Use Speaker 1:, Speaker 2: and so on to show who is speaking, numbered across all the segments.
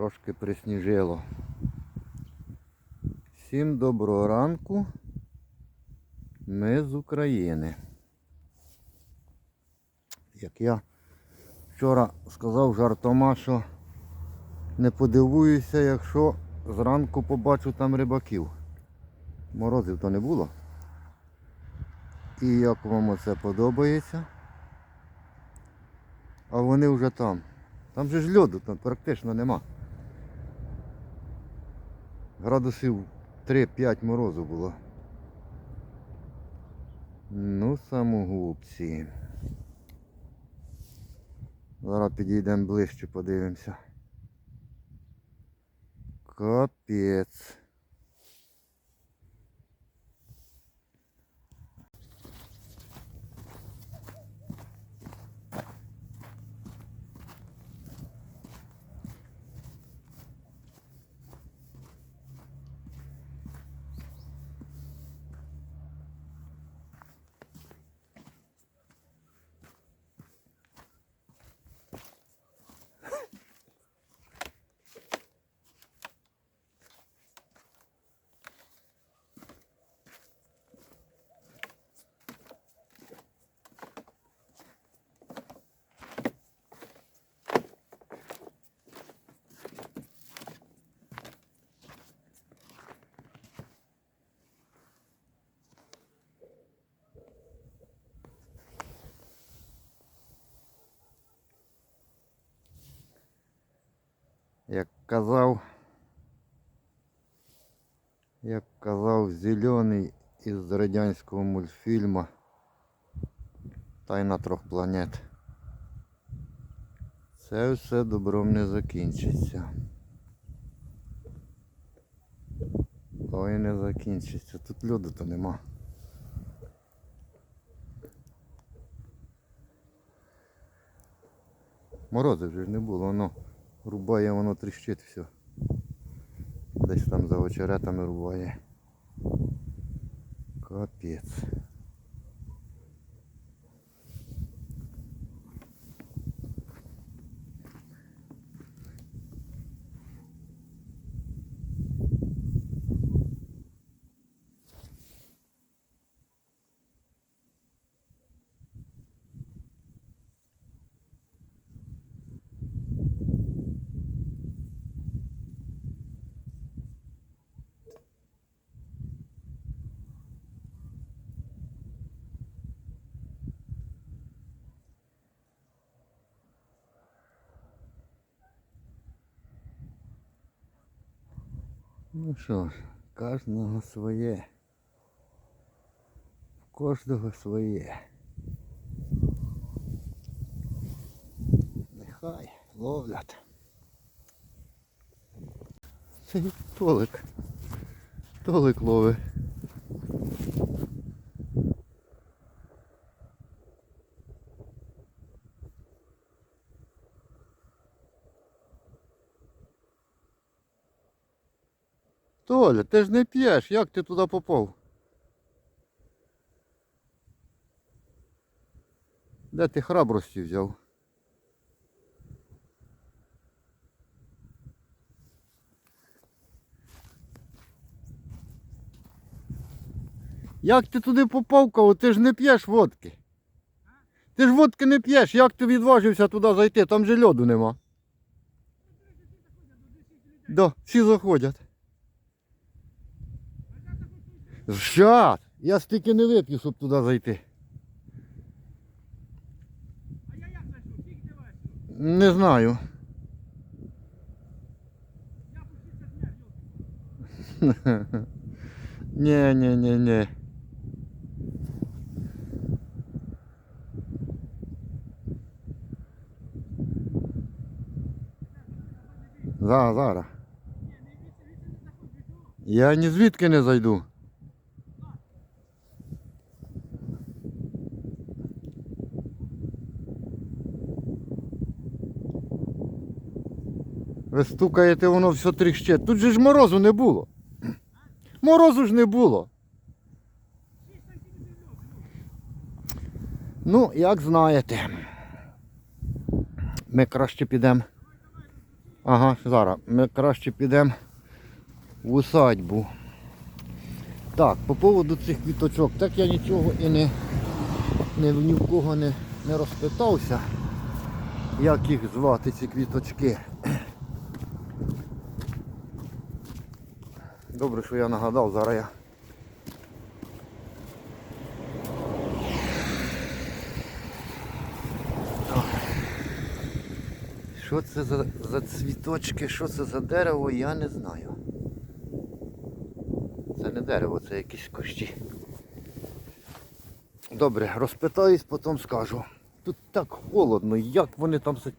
Speaker 1: Трошки присніжило. Всім доброго ранку. Ми з України. Як я вчора сказав жартома, що не подивуюся, якщо зранку побачу там рибаків. Морозів то не було. І як вам оце подобається? А вони вже там. Там же ж льоду там практично нема. Градусів 3-5 морозу було. Ну, самогубці. Зараз підійдемо ближче, подивимося. Капець. Як казав, як казав зелений із радянського мультфільму Тайна трьох планет. Це все добром не закінчиться. Ой, не закінчиться. Тут льоду то нема. Морози вже не було, воно рубає, воно тріщить все. Десь там за очеретами рубає. Капець. Ну що ж, кожного своє. В кожного своє. Нехай ловлять. Це Толик. Толик ловить. Толя, ти ж не п'єш, як ти туди попав? Де ти храбрості взяв? Як ти туди попав, кого? Ти ж не п'єш водки. Ти ж водки не п'єш, як ти відважився туди зайти? Там же льоду нема. Да, всі заходять. Щас! Я стільки не вип'ю, щоб туди зайти.
Speaker 2: А я як знайшов? Скільки ти важиш?
Speaker 1: Не знаю.
Speaker 2: Я пустився зняв, йолки.
Speaker 1: Ні, ні, ні, ні. Зараз, зараз. Я ні звідки не зайду. Ви стукаєте, воно все тріщить. Тут же ж морозу не було. Морозу ж не було. Ну, як знаєте. Ми краще підемо Ага, зараз. Ми краще підемо в усадьбу. Так, по поводу цих квіточок, так я нічого і не, не ні в кого не, не розпитався, як їх звати ці квіточки. Добре, що я нагадав, зараз я. Що це за, за цвіточки, що це за дерево, я не знаю. Це не дерево, це якісь кущі. Добре, розпитаюсь, потім скажу. Тут так холодно, як вони там сидять.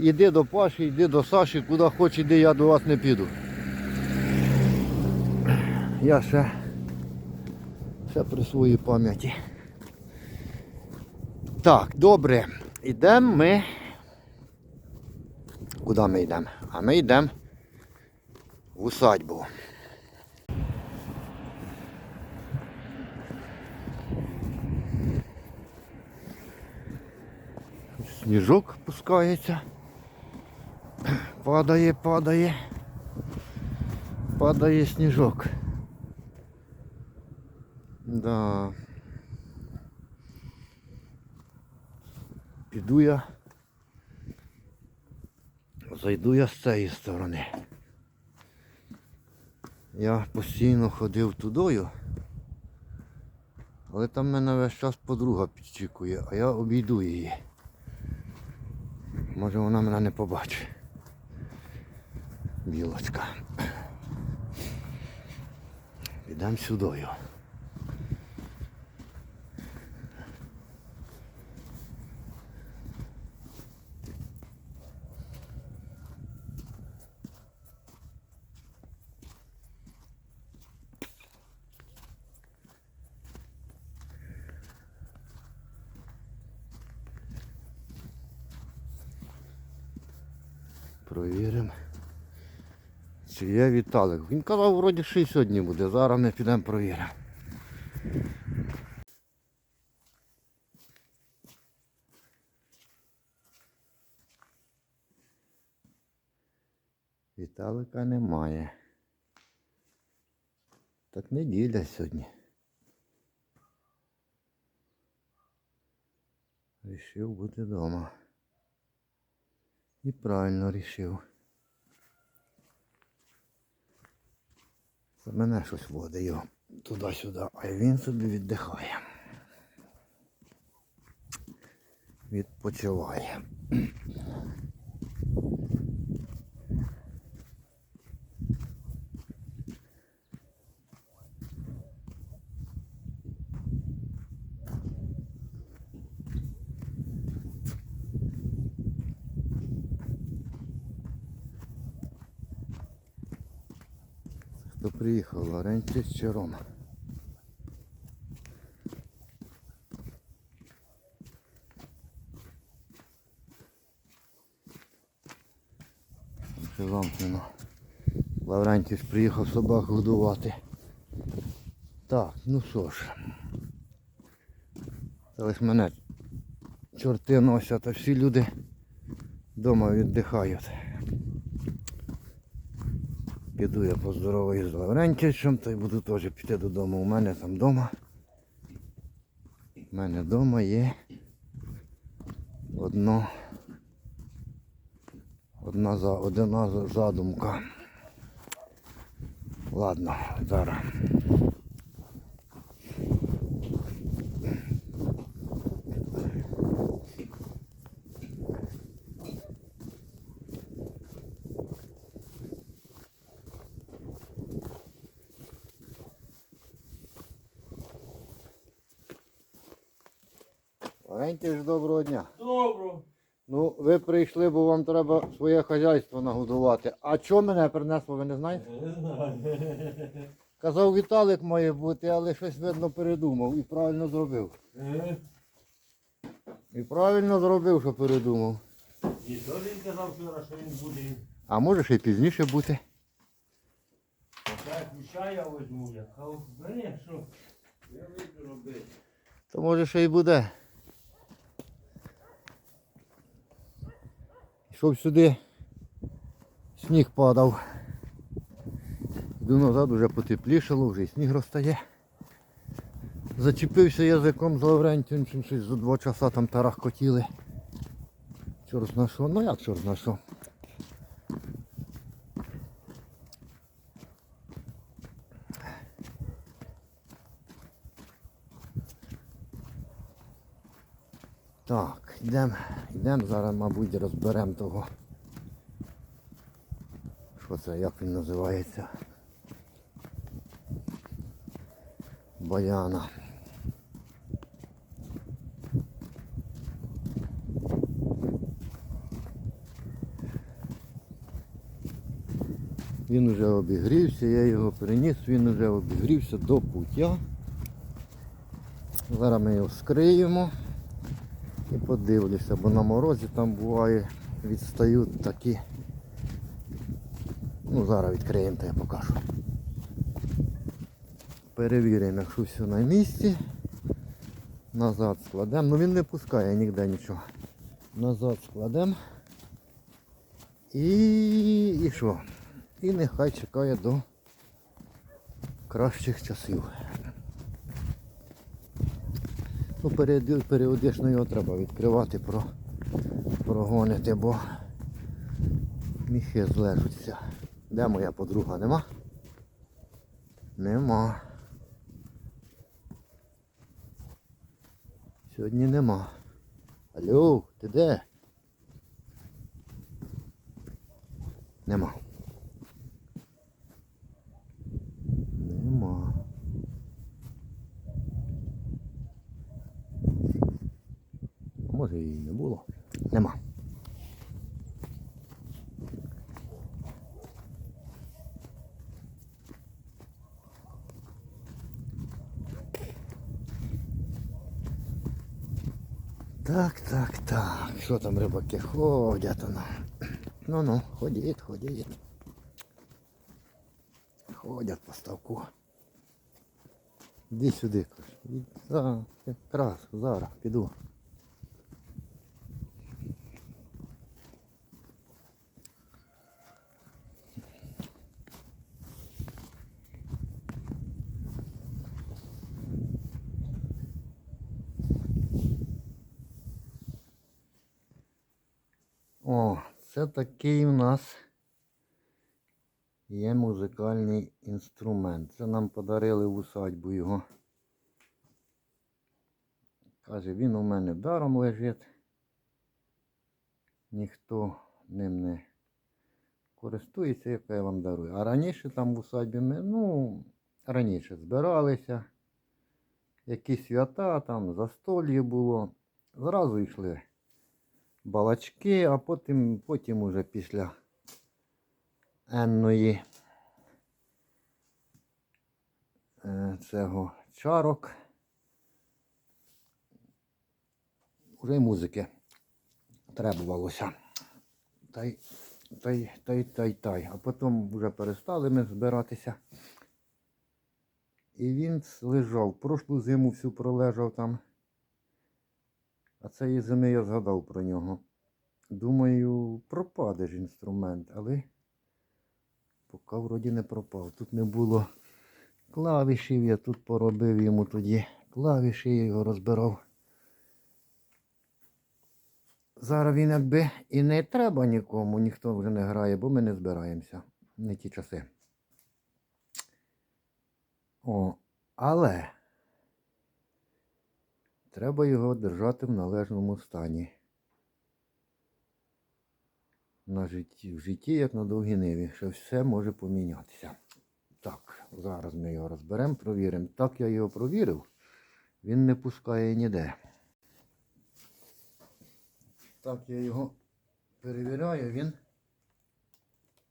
Speaker 1: Іди до Паші, йди до Саші, куди хоч іди, я до вас не піду. Я ще, ще при своїй пам'яті. Так, добре. Йдемо ми. Куди ми йдемо? А ми йдемо в усадьбу. Сніжок пускається. Падає, падає. Падає сніжок. Да. Піду я. Зайду я з цієї сторони. Я постійно ходив тудою, але там мене весь час подруга підчікує, а я обійду її. Може вона мене не побачить. Білочка. Підемо сюдою. Провіримо. Чи є Віталик. Він казав, вроді що і сьогодні буде. Зараз ми підемо провіримо. Віталика немає. Так неділя сьогодні. Рішив бути вдома. І правильно рішив. Мене щось водить його туди-сюди, а він собі віддихає. Відпочиває. Приїхав? Лаврентій чи Рома? Ще замкнено. Лаврентій приїхав собак годувати. Так, ну що ж. Це лиш мене чорти носять, а всі люди вдома віддихають. Піду я поздороваюсь з Лаврентічем та й буду теж піти додому. У мене там вдома. У мене вдома є одно, одна, одна задумка. Ладно, зараз. Лаврентій ж доброго дня.
Speaker 2: Добро.
Speaker 1: Ну, ви прийшли, бо вам треба своє хазяйство нагодувати. А що мене принесло, ви не знаєте?
Speaker 2: Не знаю.
Speaker 1: Казав, Віталик має бути, але щось видно передумав і правильно зробив.
Speaker 2: Е,
Speaker 1: І правильно зробив, що передумав.
Speaker 2: І то він казав вчора, що він буде.
Speaker 1: А може ще й пізніше бути.
Speaker 2: Пока ключа я возьму, я кажу, бери, що? Я вийду робити.
Speaker 1: То може ще й буде. Йшов сюди, сніг падав. Йду назад, вже потеплішало, вже і сніг розтає. Зачепився язиком з Лаврентієм, чим щось за два часа там тарахкотіли. Чорт на що, ну як чорт на що. Так, йдемо, йдемо зараз, мабуть, розберемо того. Що це, як він називається? Баяна. Він вже обігрівся, я його приніс, він вже обігрівся до пуття. Зараз ми його вскриємо і подивлюся, бо на морозі там буває відстають такі. Ну зараз відкриємо, то я покажу. Перевіримо, якщо все на місці. Назад складемо. Ну він не пускає ніде нічого. Назад складемо. І, і що? І нехай чекає до кращих часів. Ну, періоди- періодично його треба відкривати, про, прогонити, бо міхи злежуться. Де моя подруга? Нема? Нема. Сьогодні нема. Алло, ти де? Нема. Може її не було. Нема. Так, так, так. Що там рибаки ходять воно? Ну ну, ходіть, ходіть. Ходять по ставку. Іди сюди, кажу. Якраз, зараз піду. О, це такий у нас є музикальний інструмент. Це нам подарили в усадьбу його. Каже, він у мене даром лежить. Ніхто ним не користується, як я вам дарую. А раніше там в усадьбі ми, ну, раніше збиралися. Якісь свята, там застольє було. Зразу йшли балачки, а потім, потім уже після енної е, цього чарок. Уже й музики требувалося. Та й та й та. А потім вже перестали ми збиратися. І він лежав. Прошлу зиму всю пролежав там. А цієї зими я згадав про нього. Думаю, пропаде ж інструмент, але поки вроді не пропав. Тут не було клавішів, я тут поробив йому тоді клавіші, я його розбирав. Зараз він якби і не треба нікому, ніхто вже не грає, бо ми не збираємося. Не ті часи. О, але треба його держати в належному стані. На житті, в житті, як на довгій ниві, що все може помінятися. Так, зараз ми його розберемо, провіримо. Так я його провірив, він не пускає ніде. Так я його перевіряю, він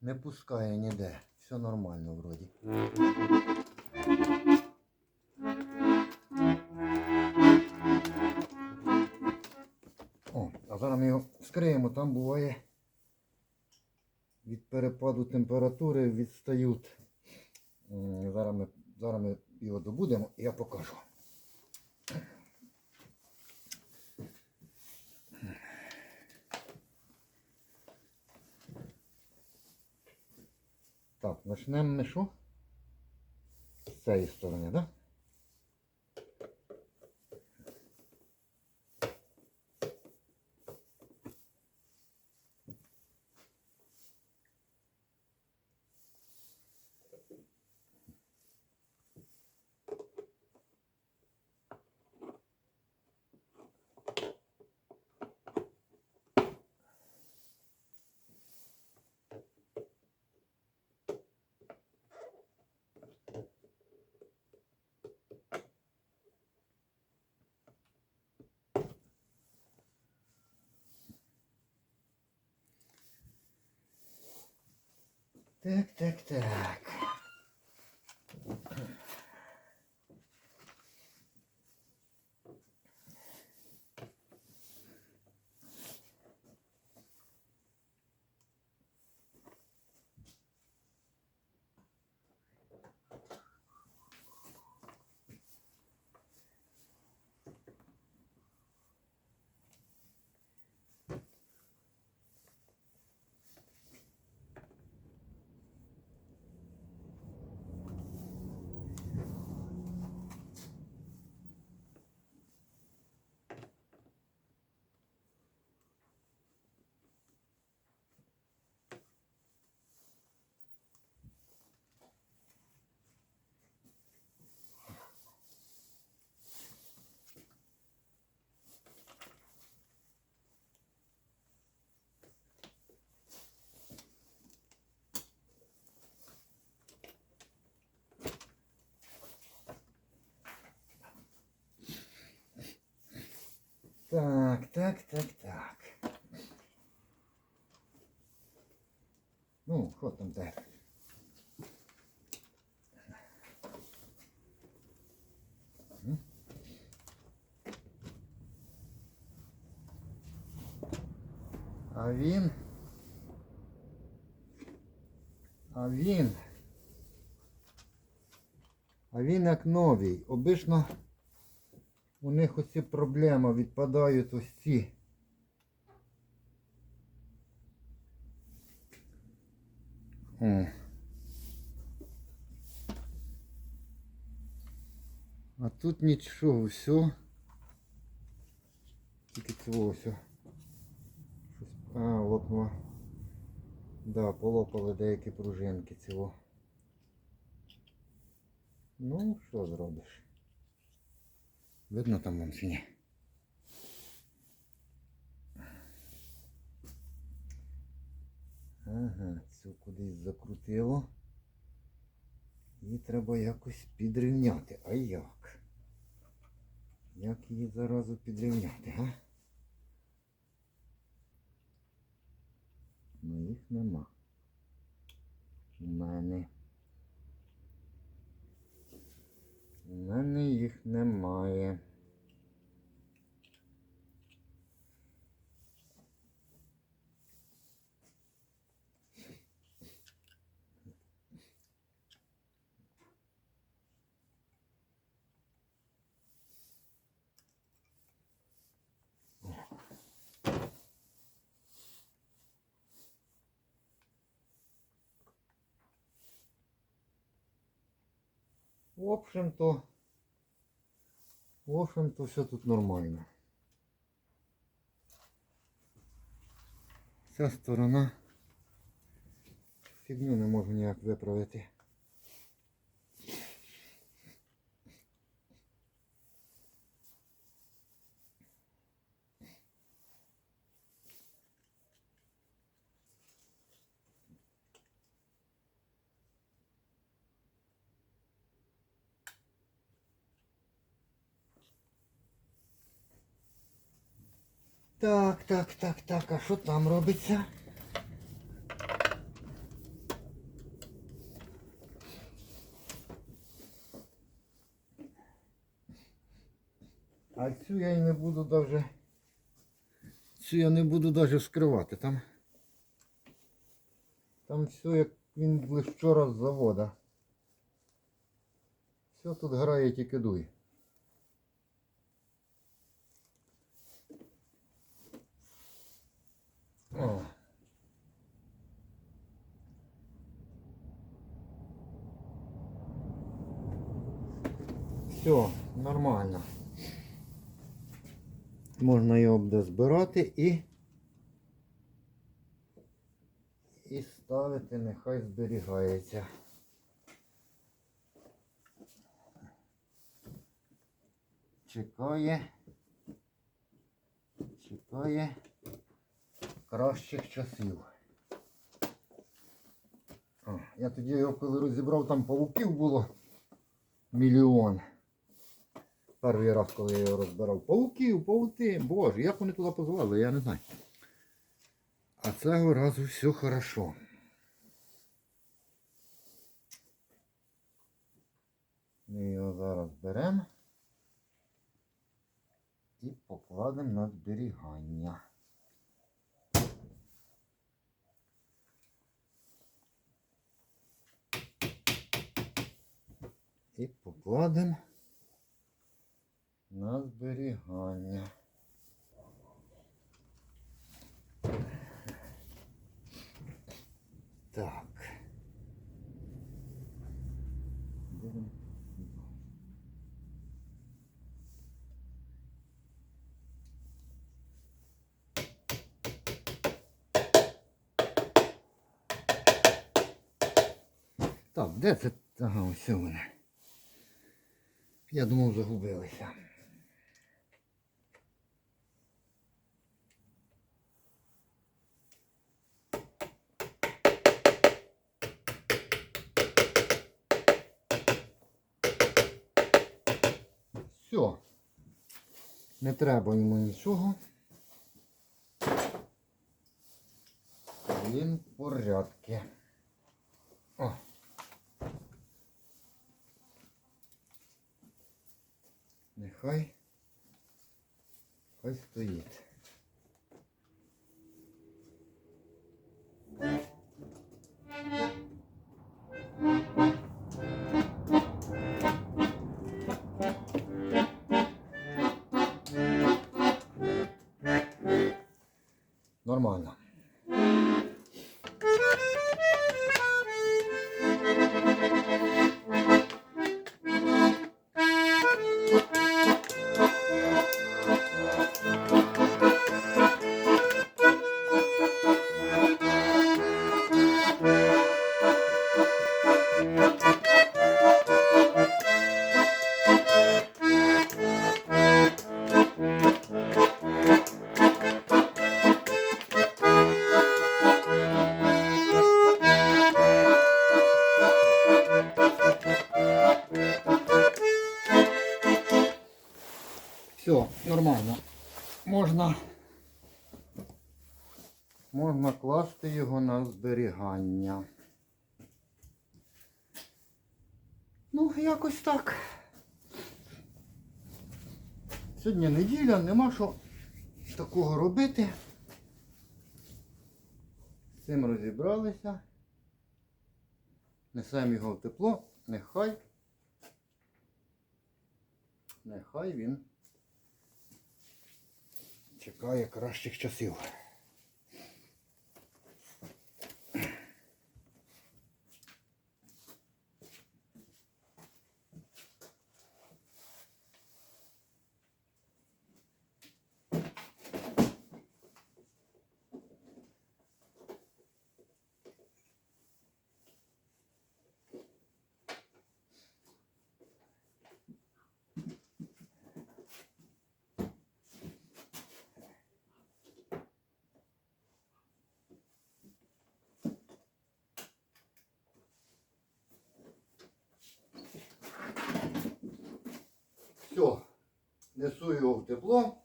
Speaker 1: не пускає ніде. Все нормально вроді. відкриємо, там буває від перепаду температури відстають. Зараз ми зараз ми його добудемо і я покажу. Так, почнемо ми що? З цієї сторони, так? Да? Так, так, так. Так, так, так, так. Ну, що там так? А він. А він. А він як новий. Обично них оці проблеми відпадають ось ці. О. А тут нічого, все. Тільки цього все. Щось. А, лопнуло. Да, полопали деякі пружинки цього. Ну, що зробиш? Видно там вам чи? Ага, цю кудись закрутило. Її треба якось підрівняти. А як? Як її заразу підрівняти, га? Ну їх нема. У мене. У мене їх немає. В общем-то, в общем-то, все тут нормально. Ця сторона фігню не можу ніяк виправити. Так, так, так, так, а що там робиться? А цю я і не буду даже. Цю я не буду даже вскривати. Там. Там все як він вчора з завода. Все тут грає тільки дуй. О. Все, нормально. Можна його буде збирати і. І ставити, нехай зберігається. Чекає. Чекає кращих часів. Я тоді його коли розібрав, там павуків було мільйон. Перший раз, коли я його розбирав. Пауків, паути, боже, як вони туди позвали, я не знаю. А цього разу все хорошо. Ми його зараз беремо і покладемо на зберігання. І покладемо на зберігання. Так. Так, де це? Ага, ось вони. Я думав, загубилися. Не треба йому нічого. Він в порядку. Нормально. Все, нормально. Можна, можна класти його на зберігання. Ну, якось так. Сьогодні неділя, нема що такого робити. З цим розібралися. Несемо його в тепло, нехай. Нехай він чекає кращих часів. Все, несу його в тепло.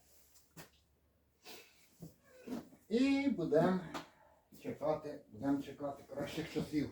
Speaker 1: І будемо чекати, будемо чекати кращих часів.